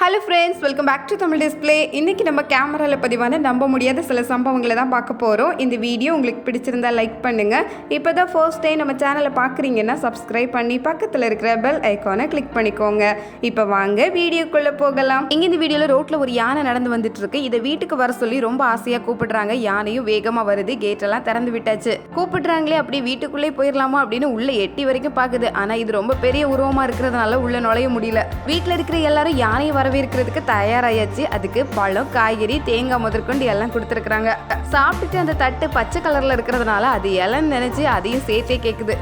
Hello friends welcome back to Tamil display இன்றைக்கி நம்ம கேமராவில் பதிவான நம்ப முடியாத சில சம்பவங்களை தான் பார்க்க போகிறோம் இந்த வீடியோ உங்களுக்கு பிடிச்சிருந்தா லைக் பண்ணுங்கள் இப்போ தான் ஃபர்ஸ்ட் டைம் நம்ம சேனலை பார்க்குறீங்கன்னா சப்ஸ்கிரைப் பண்ணி பக்கத்தில் இருக்கிற பெல் ஐக்கானை கிளிக் பண்ணிக்கோங்க. இப்போ வாங்க வீடியோக்குள்ளே போகலாம். இங்கே இந்த வீடியோவில் ரோட்டில் ஒரு யானை நடந்து வந்துட்டுருக்கு. இதை வீட்டுக்கு வர சொல்லி ரொம்ப ஆசையாக கூப்பிடுறாங்க. யானையும் வேகமாக வருது. கேட்டெல்லாம் திறந்து விட்டாச்சு. கூப்பிடுறாங்களே அப்படி வீட்டுக்குள்ளே போயிடலாமா அப்படின்னு உள்ளே எட்டி வரைக்கும் பார்க்குது ஆனால் இது ரொம்ப பெரிய உருவமாக இருக்கிறதுனால உள்ளே நுழைய முடியல. வீட்டில் இருக்கிற எல்லாரும் யானையை வர வரவேற்கிறதுக்கு தயாராயாச்சு. அதுக்கு பழம் காய்கறி தேங்காய் முதற்கொண்டு எல்லாம் கொடுத்துருக்குறாங்க. சாப்பிட்டுட்டு அந்த தட்டு பச்சை கலரில் இருக்கிறதுனால அது இலன்னு நினச்சி அதையும் சேர்த்தே கேட்குது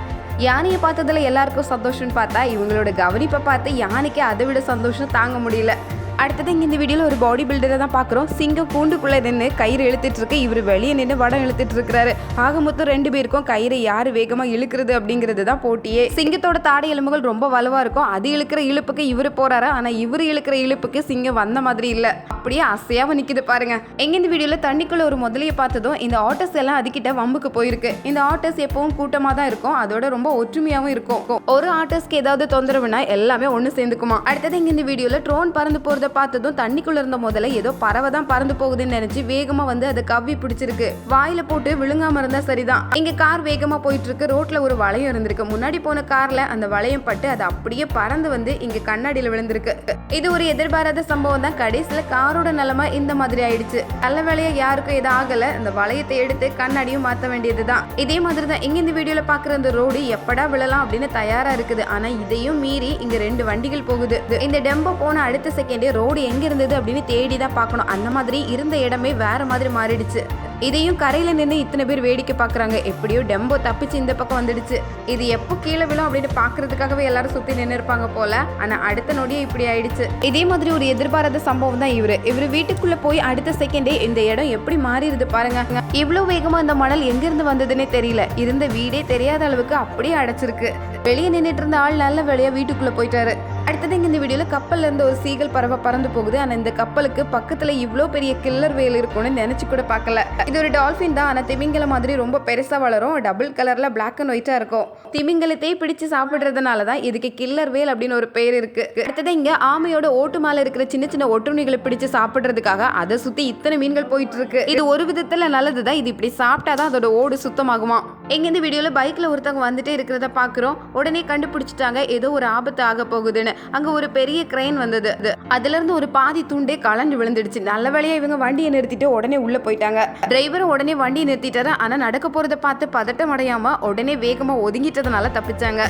யானையை பார்த்ததுல எல்லாருக்கும் சந்தோஷம்னு பார்த்தா இவங்களோட கவனிப்பை பார்த்து யானைக்கு அதை விட சந்தோஷம் தாங்க முடியல. அடுத்தது இங்கே இந்த வீடியோவில் ஒரு பாடி பில்டரை தான் பார்க்குறோம் சிங்கம் கூண்டுக்குள்ளே நின்று கயிறு இழுத்துட்டு இருக்கு இவர் வெளியே நின்று வடம் இழுத்துட்டு இருக்கிறாரு ஆக மொத்தம் ரெண்டு பேருக்கும் கயிறை யார் வேகமாக இழுக்கிறது அப்படிங்கிறது தான் போட்டியே. சிங்கத்தோட தாடை எலும்புகள் ரொம்ப வலுவாக இருக்கும். அது இழுக்கிற இழுப்புக்கு இவர் போறாரு? ஆனால் இவர் இழுக்கிற இழுப்புக்கு சிங்கம் வந்த மாதிரி இல்லை. அப்படியே அசையாக நிற்கிது பாருங்க. எங்க இந்த வீடியோவில் தண்ணிக்குள்ள ஒரு முதலையை பார்த்ததும் இந்த ஆட்டோஸ் எல்லாம் அதுக்கிட்ட வம்புக்கு போயிருக்கு. இந்த ஆட்டோஸ் எப்பவும் கூட்டமாக தான் இருக்கும். அதோட ரொம்ப ஒற்றுமையாகவும் இருக்கும். ஒரு ஆட்டோஸ்க்கு ஏதாவது தொந்தரவுனா எல்லாமே ஒன்று சேர்ந்துக்குமா? அடுத்தது இங்கே இந்த வீடியோவில் ட்ரோன் பறந்து போகிறத பார்த்ததும் தண்ணிக்குள்ளே இருந்த முதல்ல ஏதோ பறவை தான் பறந்து போகுதுன்னு நினச்சி வேகமாக வந்து அதை கவ்வி பிடிச்சிருக்கு. வாயில போட்டு விழுங்காம இருந்தா சரிதான். இங்க கார் வேகமாக போயிட்டு இருக்கு ரோட்ல ஒரு வளையம் இருந்திருக்கு. முன்னாடி போன கார்ல அந்த வளையம் பட்டு அது அப்படியே பறந்து வந்து இங்க கண்ணாடியில் விழுந்திருக்கு. இது ஒரு எதிர்பாராத சம்பவம் தான். கடைசியில் கார் காரோட நிலைமை இந்த மாதிரி ஆயிடுச்சு? நல்ல வேலையா யாருக்கும் எதுவும் ஆகல. அந்த வளையத்தை எடுத்து கண்ணாடியும் மாத்த வேண்டியதுதான். இதே மாதிரி தான் இங்க இந்த வீடியோல பாக்குற அந்த ரோடு எப்படா விழலாம் அப்படின்னு தயாரா இருக்குது. ஆனா இதையும் மீறி இங்க ரெண்டு வண்டிகள் போகுது. இந்த டெம்போ போன அடுத்த செகண்டே ரோடு எங்க இருந்தது அப்படின்னு தேடி தான் பார்க்கணும். அந்த மாதிரி இருந்த இடமே வேற மாதிரி மாறிடுச்சு. இதையும் கரையில நின்று இத்தனை பேர் வேடிக்கை பார்க்குறாங்க. எப்படியோ டெம்போ தப்பிச்சு இந்த பக்கம் வந்துடுச்சு. இது எப்போ கீழே விழும் அப்படின்னு பார்க்கறதுக்காகவே எல்லாரும் சுத்தி நின்று இருப்பாங்க போல. ஆனா அடுத்த நொடியே இப்படி ஆயிடுச்சு. இதே மாதிரி ஒரு எதிர்பாராத சம்பவம் தான் இவரு. இவர் வீட்டுக்குள்ள போய் அடுத்த செகண்டே இந்த இடம் எப்படி மாறிடுது பாருங்க. இவ்வளவு வேகமா இந்த மணல் எங்க இருந்து வந்ததுன்னே தெரியல. இருந்த வீடே தெரியாத அளவுக்கு அப்படியே அடைச்சிருக்கு. வெளியே நின்றுட்டு இருந்த ஆள் நல்ல வேலையா வீட்டுக்குள்ள போயிட்டாரு. அடுத்தது இங்கே இந்த வீடியோவில் கப்பல்லேருந்து ஒரு சீகல் பறவை பறந்து போகுது. ஆனால் இந்த கப்பலுக்கு பக்கத்தில் இவ்வளோ பெரிய கில்லர் வேல் இருக்கும்னு நினச்சி கூட பார்க்கல. இது ஒரு டால்ஃபின் தான். ஆனால் திமிங்கல மாதிரி ரொம்ப பெருசாக வளரும். டபுள் கலரில் பிளாக் அண்ட் ஒயிட்டாக இருக்கும். திமிங்கலத்தையே பிடிச்சு சாப்பிட்றதுனால தான் இதுக்கு கில்லர் வேல் அப்படின்னு ஒரு பேர் இருக்குது அடுத்தது இங்கே ஆமையோட ஓட்டு மேலே இருக்கிற சின்ன சின்ன ஒட்டுண்ணிகளை பிடிச்சு சாப்பிட்றதுக்காக அதை சுற்றி இத்தனை மீன்கள் போயிட்டு இருக்கு. இது ஒரு விதத்தில் நல்லது தான் இது இப்படி சாப்பிட்டா தான் அதோட ஓடு சுத்தமாகுமா? எங்கேருந்து வீடியோவில் பைக்கில் ஒருத்தவங்க வந்துட்டே இருக்கிறத பார்க்குறோம். உடனே கண்டுபிடிச்சிட்டாங்க. ஏதோ ஒரு ஆபத்து ஆக போகுதுன்னு. அங்க ஒரு பெரிய கிரெயின் வந்தது. அது- அதுல இருந்து ஒரு பாதி துண்டே கலண்டு விழுந்துடுச்சு. நல்ல வேலையா இவங்க வண்டியை நிறுத்திட்டு உடனே உள்ள போயிட்டாங்க. டிரைவரும் உடனே வண்டியை நிறுத்திட்டாரு. ஆனா நடக்க போறதை பார்த்து பதட்டம் அடையாம உடனே வேகமா ஒதுங்கிட்டதுனால தப்பிச்சாங்க.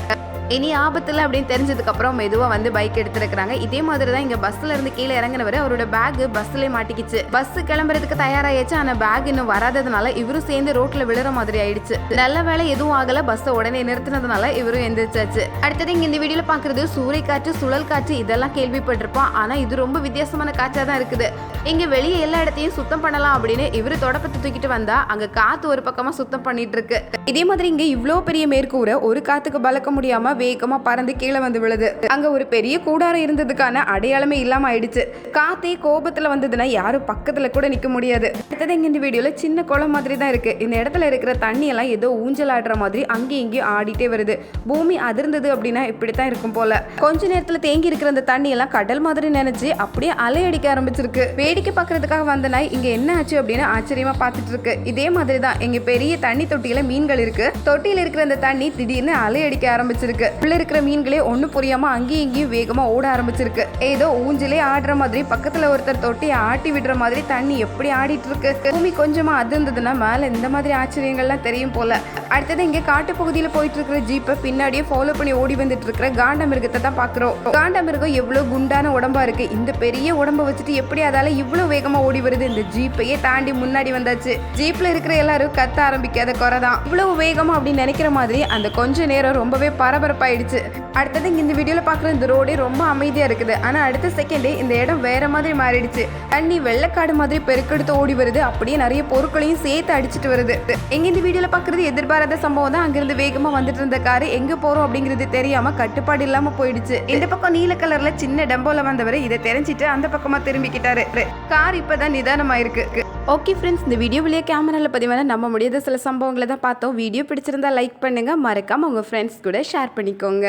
இனி ஆபத்தில் அப்படின்னு தெரிஞ்சதுக்கு அப்புறம் வந்து பைக் எடுத்துருக்காங்க இதே மாதிரி தான் இங்கே பஸ்ஸில் இருந்து கீழே இறங்கினவர் அவரோட பேக் பஸ்ஸில் மாட்டிக்கிச்சு. பஸ் கிளம்புறதுக்கு தயாராகிடுச்சு ஆனால் பேக் இன்னும் வராததுனால இவரும் சேர்ந்து ரோட்டில் விழுற மாதிரி ஆயிடுச்சு. நல்ல வேலை எதுவும் ஆகல. பஸ்ஸை உடனே நிறுத்தினதுனால இவரும் எந்திரிச்சாச்சு. அடுத்தது இங்கே இந்த வீடியோல பார்க்குறது சூறைக்காற்று சுழல் காற்று இதெல்லாம் கேள்விப்பட்டிருப்போம். ஆனால் இது ரொம்ப வித்தியாசமான காற்றாக தான் இருக்குது. இங்கே வெளியே எல்லா இடத்தையும் சுத்தம் பண்ணலாம் அப்படின்னு இவரு தொடப்பத்தை தூக்கிட்டு வந்தா அங்கே காற்று ஒரு பக்கமாக சுத்தம் பண்ணிட்டு இருக்கு. இதே மாதிரி இங்கே இவ்வளோ பெரிய மேற்கூரை ஒரு காற்றுக்கு பலக்க முடியாமல் வேகமா பறந்து கீழே வந்து விழுது. அங்க ஒரு பெரிய கூடாரம் இருந்ததுக்கான அடையாளமே இல்லாம ஆயிடுச்சு. காத்தி கோபத்துல வந்ததுன்னா யாரும் பக்கத்துல கூட நிக்க முடியாது. அடுத்தது இங்க இந்த வீடியோல சின்ன குளம் மாதிரி தான் இருக்கு. இந்த இடத்துல இருக்கிற தண்ணி எல்லாம் ஏதோ ஊஞ்சல் ஆடுற மாதிரி அங்கேயும் இங்கேயும் ஆடிட்டே வருது. பூமி அதிர்ந்தது அப்படின்னா இப்படித்தான் இருக்கும் போல. கொஞ்ச நேரத்துல தேங்கி இருக்கிற அந்த தண்ணி எல்லாம் கடல் மாதிரி நினைச்சு அப்படியே அலையடிக்க ஆரம்பிச்சிருக்கு. வேடிக்கை பார்க்கறதுக்காக வந்த நாய் இங்க என்ன ஆச்சு அப்படின்னு ஆச்சரியமா பார்த்துட்டு இருக்கு. இதே மாதிரி தான் இங்க பெரிய தண்ணி தொட்டியில மீன்கள் இருக்கு. தொட்டியில இருக்கிற அந்த தண்ணி திடீர்னு அலையடிக்க ஆரம்பிச்சிருக்கு. உள்ள இருக்கிற மீன்களே ஒண்ணு புரியாம அங்கேயும் இங்கேயும் வேகமா ஓட ஆரம்பிச்சிருக்கு. ஏதோ ஊஞ்சிலே ஆடுற மாதிரி பக்கத்துல ஒருத்தர் தொட்டி ஆட்டி விடுற மாதிரி தண்ணி எப்படி ஆடிட்டு இருக்கு? பூமி கொஞ்சமா அதிர்ந்ததுன்னா மேல இந்த மாதிரி ஆச்சரியங்கள்லாம் தெரியும் போல. அடுத்தது இங்க காட்டு பகுதியில போயிட்டு இருக்கிற ஜீப்பை பின்னாடியே ஃபாலோ பண்ணி ஓடி வந்துட்டு இருக்கிற காண்ட மிருகத்தை தான் பாக்குறோம் காண்ட மிருகம் எவ்வளவு குண்டான உடம்பா இருக்கு. இந்த பெரிய உடம்ப வச்சுட்டு எப்படி அதால இவ்வளவு வேகமா ஓடி வருது? இந்த ஜீப்பையே தாண்டி முன்னாடி வந்தாச்சு. ஜீப்ல இருக்கிற எல்லாரும் கத்த ஆரம்பிக்காத குறை தான். இவ்வளவு வேகமா அப்படின்னு நினைக்கிற மாதிரி அந்த கொஞ்ச நேரம் ரொம்பவே பரபரப்பு பரபரப்பாயிடுச்சு அடுத்தது இந்த வீடியோல பாக்குற இந்த ரோடே ரொம்ப அமைதியா இருக்குது. ஆனா அடுத்த செகண்டே இந்த இடம் வேற மாதிரி மாறிடுச்சு. தண்ணி வெள்ளக்காடு மாதிரி பெருக்கெடுத்து ஓடி வருது. அப்படியே நிறைய பொருட்களையும் சேர்த்து அடிச்சிட்டு வருது. எங்க இந்த வீடியோல பாக்குறது எதிர்பாராத சம்பவம் தான் அங்கிருந்து வேகமா வந்துட்டு இருந்த காரு எங்க போறோம் அப்படிங்கிறது தெரியாம கட்டுப்பாடு இல்லாம போயிடுச்சு. இந்த பக்கம் நீல கலர்ல சின்ன டெம்போல வந்தவர் இதை தெரிஞ்சிட்டு அந்த பக்கமா திரும்பிக்கிட்டாரு. கார் இப்பதான் நிதானமாயிருக்கு. ஓகே ஃப்ரெண்ட்ஸ் இந்த வீடியோவிலேயே கேமராவில் பதிவான நம்ப முடியாத சில சம்பவங்களை தான் பார்த்தோம். வீடியோ பிடிச்சிருந்தா லைக் பண்ணுங்கள் மறக்காமல் உங்கள் ஃப்ரெண்ட்ஸ் கூட ஷேர் பண்ணிக்கோங்க.